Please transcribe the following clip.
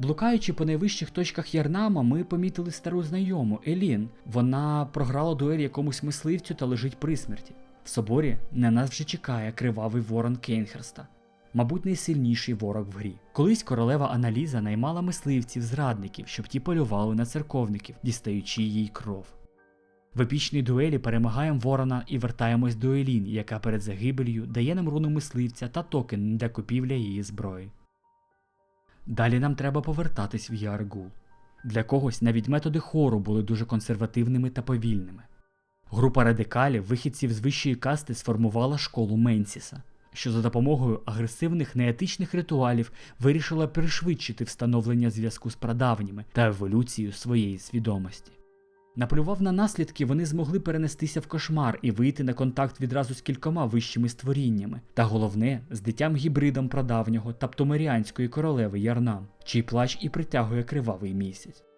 Блукаючи по найвищих точках Ярнама, ми помітили стару знайому Елін. Вона програла дуель якомусь мисливцю та лежить при смерті. В соборі на нас вже чекає кривавий ворон Кейнхерста. Мабуть, найсильніший ворог в грі. Колись королева Аналіза наймала мисливців зрадників, щоб ті полювали на церковників, дістаючи їй кров. В епічній дуелі перемагаємо ворона і вертаємось до Елін, яка перед загибелью дає нам руну мисливця та токен для купівля її зброї. Далі нам треба повертатись в Яргул. Для когось навіть методи хору були дуже консервативними та повільними. Група радикалів, вихідців з вищої касти, сформувала школу Менсіса, що за допомогою агресивних неетичних ритуалів вирішила пришвидшити встановлення зв'язку з прадавніми та еволюцію своєї свідомості. Наплював на наслідки, вони змогли перенестися в кошмар і вийти на контакт відразу з кількома вищими створіннями, та головне з дитям гібридом прадавнього таптомеріанської королеви Ярнам, чий плач і притягує кривавий місяць.